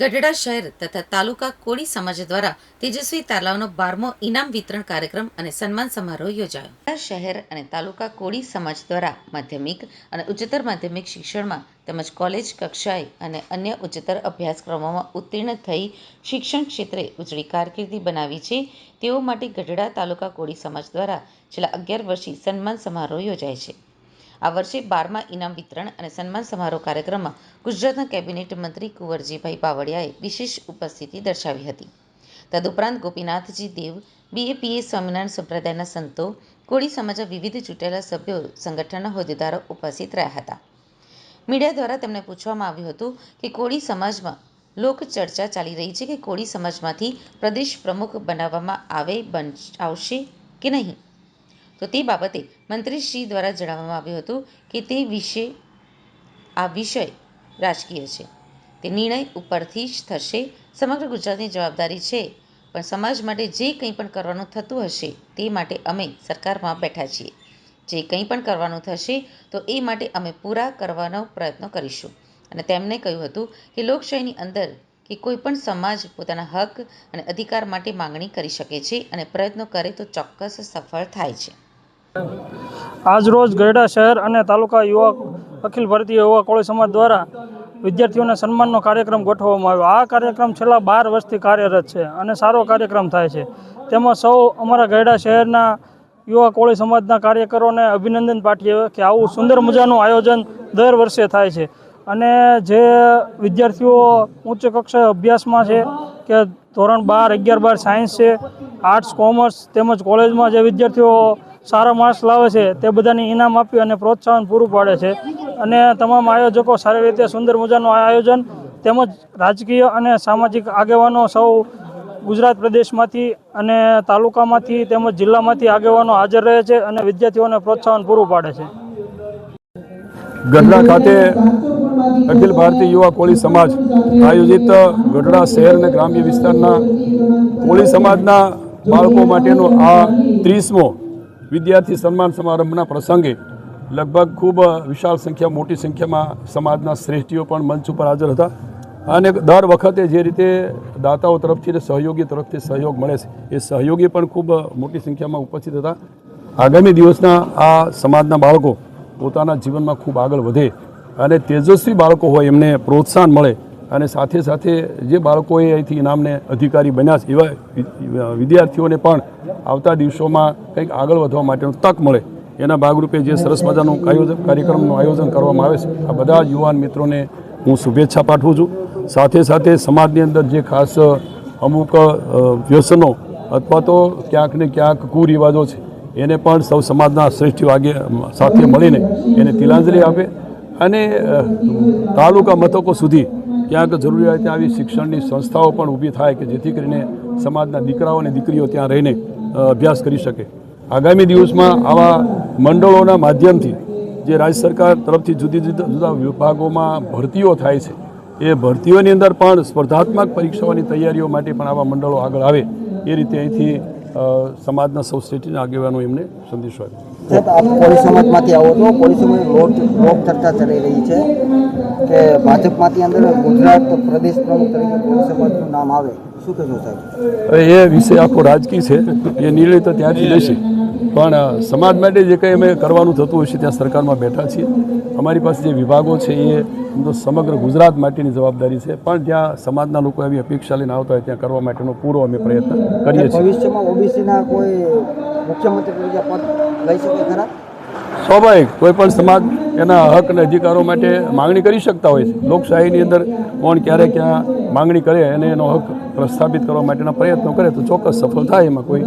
ગઢડા શહેર તથા તાલુકા કોળી સમાજ દ્વારા તેજસ્વી તાલાવનો બારમો ઇનામ વિતરણ કાર્યક્રમ અને સન્માન સમારોહ યોજાયો. શહેર અને તાલુકા કોળી સમાજ દ્વારા માધ્યમિક અને ઉચ્ચતર માધ્યમિક શિક્ષણમાં તેમજ કોલેજ, કક્ષાએ અને અન્ય ઉચ્ચતર અભ્યાસક્રમોમાં ઉત્તીર્ણ થઈ શિક્ષણ ક્ષેત્રે ઉજળી કારકિર્દી બનાવી છે. તેઓ માટે ગઢડા તાલુકા કોળી સમાજ દ્વારા છેલ્લા અગિયાર વર્ષથી સન્માન સમારોહ યોજાય છે. આ વર્ષે બારમા ઇનામ વિતરણ અને સન્માન સમારોહ કાર્યક્રમમાં ગુજરાતના કેબિનેટ મંત્રી કુંવરજીભાઈ બાવળિયાએ વિશેષ ઉપસ્થિતિ દર્શાવી હતી. તદુપરાંત ગોપીનાથજી દેવ, બીએપીએ સ્વામિનારાયણ સંપ્રદાયના સંતો, કોળી સમાજના વિવિધ ચૂંટાયેલા સભ્યો, સંગઠનના હોદ્દેદારો ઉપસ્થિત રહ્યા હતા. મીડિયા દ્વારા તેમને પૂછવામાં આવ્યું હતું કે કોળી સમાજમાં લોક ચર્ચા ચાલી રહી છે કે કોળી સમાજમાંથી પ્રદેશ પ્રમુખ બનાવવામાં આવે બન, આવશે કે નહીં? તો તે બાબતે મંત્રીશ્રી દ્વારા જણાવવામાં આવ્યું હતું કે તે વિશે, આ વિષય રાજકીય છે. તે નિર્ણય ઉપરથી જ થશે. સમગ્ર ગુજરાતની જવાબદારી છે. પણ સમાજ માટે જે કંઈ પણ કરવાનું થતું હશે તે માટે અમે સરકારમાં બેઠા છીએ. જે કંઈ પણ કરવાનું થશે તો એ માટે અમે પૂરા કરવાનો પ્રયત્ન કરીશું. અને તેમણે કહ્યું હતું કે લોકશાહીની અંદર કે કોઈ પણ સમાજ પોતાના હક અને અધિકાર માટે માંગણી કરી શકે છે અને પ્રયત્નો કરે તો ચોક્કસ સફળ થાય છે. આજરોજ ગરડા શહેર અને તાલુકા યુવા અખિલ ભારતીય યુવા કોળી સમાજ દ્વારા વિદ્યાર્થીઓને સન્માનનો કાર્યક્રમ ગોઠવવામાં આવ્યો. આ કાર્યક્રમ છેલ્લા બાર વર્ષથી કાર્યરત છે અને સારો કાર્યક્રમ થાય છે. તેમાં સૌ અમારા ગરડા શહેરના યુવા કોળી સમાજના કાર્યકરોને અભિનંદન પાઠવીએ કે આવું સુંદર મજાનું આયોજન દર વર્ષે થાય છે. અને જે વિદ્યાર્થીઓ ઉચ્ચ કક્ષાએ અભ્યાસમાં છે, કે ધોરણ બાર, અગિયાર બાર સાયન્સ છે, આર્ટ્સ, કોમર્સ તેમજ કોલેજમાં જે વિદ્યાર્થીઓ સારા માણસ લાવે છે તે બધાને ઇનામ આપી અને પ્રોત્સાહન પૂરું પાડે છે. અને તમામ આયોજકો સારી રીતે સુંદર મજાનું આયોજન તેમજ રાજકીય અને સામાજિક આગેવાનો સૌ ગુજરાત પ્રદેશમાંથી અને તાલુકામાંથી તેમજ જિલ્લામાંથી આગેવાનો હાજર રહે છે અને વિદ્યાર્થીઓને પ્રોત્સાહન પૂરું પાડે છે. ગઢડા ખાતે અખિલ ભારતીય યુવા કોળી સમાજ આયોજિત ગઢડા શહેર અને ગ્રામ્ય વિસ્તારના કોળી સમાજના બાળકો માટેનો આ ત્રીસમો વિદ્યાર્થી સન્માન સમારંભના પ્રસંગે લગભગ ખૂબ વિશાળ સંખ્યા મોટી સંખ્યામાં સમાજના શ્રેષ્ઠીઓ પણ મંચ ઉપર હાજર હતા. અને દર વખતે જે રીતે દાતાઓ તરફથી અને સહયોગી તરફથી સહયોગ મળે છે, એ સહયોગી પણ ખૂબ મોટી સંખ્યામાં ઉપસ્થિત હતા. આગામી દિવસના આ સમાજના બાળકો પોતાના જીવનમાં ખૂબ આગળ વધે અને તેજસ્વી બાળકો હોય એમને પ્રોત્સાહન મળે અને સાથે સાથે જે બાળકોએ અહીંથી ઇનામને અધિકારી બન્યા છે, એવા વિદ્યાર્થીઓને પણ આવતા દિવસોમાં કંઈક આગળ વધવા માટેનું તક મળે. એના ભાગરૂપે જે સરસ મજાનું આયોજન, કાર્યક્રમનું આયોજન કરવામાં આવે છે, આ બધા યુવાન મિત્રોને હું શુભેચ્છા પાઠવું છું. સાથે સાથે સમાજની અંદર જે ખાસ અમુક વ્યસનો અથવા તો ક્યાંક ને ક્યાંક કુરિવાજો છે, એને પણ સૌ સમાજના શ્રેષ્ઠ વાગે સાથે મળીને એને તિલાંજલિ આપે. અને તાલુકા મથકો સુધી ક્યાંક જરૂરિયાત આવી, શિક્ષણની સંસ્થાઓ પણ ઊભી થાય કે જેથી કરીને સમાજના દીકરાઓ અને દીકરીઓ ત્યાં રહીને અભ્યાસ કરી શકે. આગામી દિવસમાં આવા મંડળોના માધ્યમથી જે રાજ્ય સરકાર તરફથી જુદી જુદા જુદા વિભાગોમાં ભરતીઓ થાય છે, એ ભરતીઓની અંદર પણ સ્પર્ધાત્મક પરીક્ષાઓની તૈયારીઓ માટે પણ આવા મંડળો આગળ આવે, એ રીતે અહીંથી સમાજના સૌ સ્ટેટીના આગેવાનો એમને સંદેશો આપ્યો. કોળી સમાજમાંથી આવો છો? કોળી સમાજ લોક લોક ચર્ચા ચાલી રહી છે કે ભાજપમાંથી અંદર ગુજરાત પ્રદેશ પ્રમુખ તરીકે કોળી સમાજનું નામ આવે? શું કહેશો સાહેબ? એ વિષય આખો રાજકીય છે. એ નિર્ણય તો ત્યાંથી લેશે. પણ સમાજ માટે જે કંઈ અમે કરવાનું થતું છે ત્યાં સરકારમાં બેઠા છીએ. અમારી પાસે જે વિભાગો છે એ તો સમગ્ર ગુજરાત માટેની જવાબદારી છે. પણ જ્યાં સમાજના લોકો એવી અપેક્ષા લઈને આવતા હોય ત્યાં કરવા માટેનો પૂરો અમે પ્રયત્ન કરીએ છીએ. ભવિષ્યમાં ઓબીસીના કોઈ મુખ્યમંત્રી પદ લઈ શકે ખરા? સ્વાભાવિક કોઈ પણ સમાજ એના હક અને અધિકારો માટે માંગણી કરી શકતા હોય છે. લોકશાહીની અંદર કોણ ક્યારે ક્યાં માંગણી કરે અને એનો હક પ્રસ્થાપિત કરવા માટેના પ્રયત્નો કરે તો ચોક્કસ સફળ થાય એમાં કોઈ